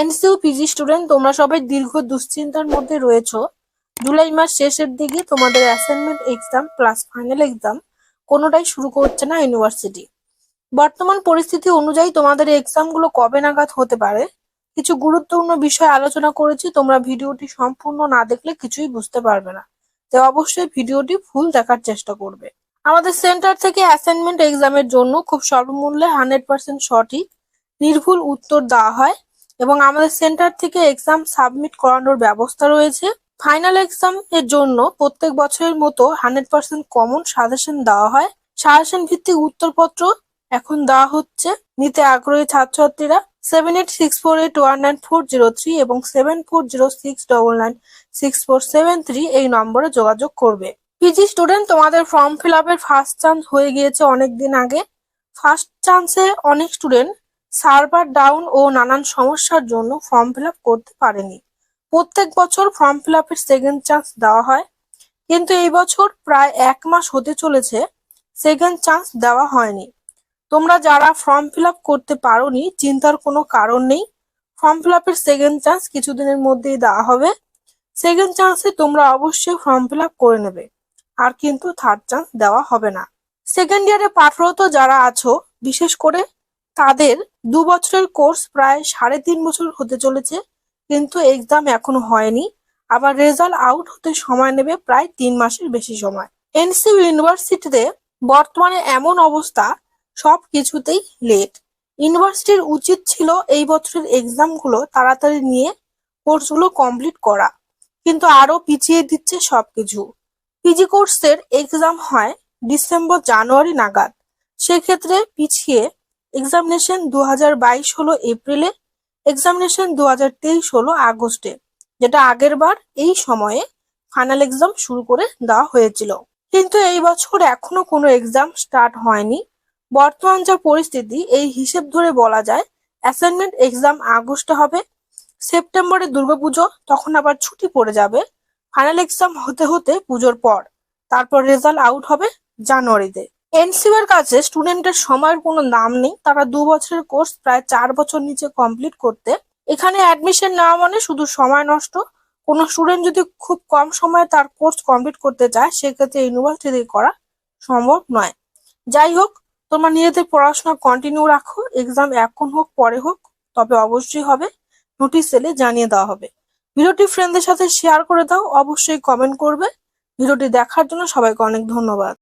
এনসিউ PG student তোমরা সবাই দীর্ঘ দুশ্চিন্তার মধ্যে রয়েছো। জুলাই মাস শেষের দিকে তোমাদের assignment exam plus final exam কোনোটাই শুরু করছে না ইউনিভার্সিটি বর্তমান পরিস্থিতি অনুযায়ী তোমাদের এক্সামগুলো কবে নাগাদ হতে পারে? কিছু গুরুত্বপূর্ণ বিষয় আলোচনা করেছি, তোমরা ভিডিওটি সম্পূর্ণ না দেখলে কিছুই বুঝতে পারবে না। তাই অবশ্যই ভিডিওটি ফুল দেখার চেষ্টা করবে। আমাদের সেন্টার থেকে অ্যাসাইনমেন্ট এক্সামের জন্য খুব স্বল্পমূল্যে হান্ড্রেড পার্সেন্ট সঠিক, নির্ভুল উত্তর দেওয়া হয়। এবং আমাদের সেন্টার থেকে এক্সাম সাবমিট করানোর ব্যবস্থা রয়েছে। ফাইনাল এক্সাম এর জন্য প্রত্যেক বছরের মতো হান্ড্রেড পার্সেন্ট কমন সাজেশন দেওয়া হয়। সাজেশন ভিত্তিক উত্তরপত্র এখন দেওয়া হচ্ছে। নিতে আগ্রহী ছাত্রছাত্রীরা seven eight six four eight one nine four zero three এবং seven four zero six double nine six four seven three এই নম্বরে যোগাযোগ করবে। পিজি স্টুডেন্ট তোমাদের ফর্ম ফিল আপের ফার্স্ট চান্স হয়ে গিয়েছে অনেক দিন আগে ফার্স্ট চান্সে অনেক স্টুডেন্ট সার্ভার ডাউন ও নানান সমস্যার জন্য ফর্ম ফিল করতে পারেনি। প্রত্যেক বছর ফর্ম ফিল সেকেন্ড চান্স দেওয়া হয়, কিন্তু এই বছর প্রায় এক মাস হতে চলেছে সেকেন্ড চান্স দেওয়া হয়নি। তোমরা যারা ফর্ম ফিল করতে পারোনি, চিন্তার কোনো কারণ নেই। ফর্ম ফিল সেকেন্ড চান্স কিছুদিনের মধ্যেই দেওয়া হবে। সেকেন্ড চান্সে তোমরা অবশ্যই ফর্ম ফিল করে নেবে, আর কিন্তু থার্ড চান্স দেওয়া হবে না। সেকেন্ড ইয়ারে পাঠরত যারা আছো, বিশেষ করে তাদের দু বছরের কোর্স প্রায় সাড়ে তিন বছর হতে চলেছে, কিন্তু এক্সাম এখনও হয়নি। আবার রেজাল্ট আউট হতে সময় নেবে প্রায় তিন মাসের বেশি সময়। এনসিউ ইউনিভার্সিটিতে বর্তমানে এমন অবস্থা, সব কিছুতেই লেট ইউনিভার্সিটির উচিত ছিল এই বছরের এক্সামগুলো তাড়াতাড়ি নিয়ে কোর্সগুলো কমপ্লিট করা, কিন্তু আরও পিছিয়ে দিচ্ছে সবকিছু। পিজি কোর্সের এক্সাম হয় ডিসেম্বর জানুয়ারি নাগাদ। সেক্ষেত্রে পিছিয়ে এক্সামিনেশন দু হাজার বাইশ হলো এপ্রিলে এক্সামিনেশন দু হাজার তেইশ হলো আগস্টে, যেটা আগের বার এই সময়ে ফাইনাল এক্সাম শুরু করে দেওয়া হয়েছিল। কিন্তু এই বছর এখনও কোনো এক্সাম স্টার্ট হয়নি। বর্তমান যা পরিস্থিতি, এই হিসেব ধরে বলা যায় অ্যাসাইনমেন্ট এক্সাম আগস্টে হবে, সেপ্টেম্বরে দুর্গাপুজো তখন আবার ছুটি পড়ে যাবে। ফাইনাল এক্সাম হতে হতে পুজোর পর, তারপর রেজাল্ট আউট হবে জানুয়ারিতে। এনসিউ এর কাছে স্টুডেন্টের সময়ের কোনো দাম নেই। তারা দু বছরের কোর্স প্রায় চার বছর নিচে কমপ্লিট করতে। এখানে অ্যাডমিশন নেওয়া মানে শুধু সময় নষ্ট। কোনো স্টুডেন্ট যদি খুব কম সময়ে তার কোর্স কমপ্লিট করতে চায়, সেক্ষেত্রে ইউনিভার্সিটি করা সম্ভব নয়। যাই হোক, তোমরা নিজেদের পড়াশোনা কন্টিনিউ রাখো এক্সাম এখন হোক, পরে হোক, তবে অবশ্যই হবে। নোটিশ এলে জানিয়ে দেওয়া হবে। ভিডিওটি ফ্রেন্ডদের সাথে শেয়ার করে দাও, অবশ্যই কমেন্ট করবে। ভিডিওটি দেখার জন্য সবাইকে অনেক ধন্যবাদ।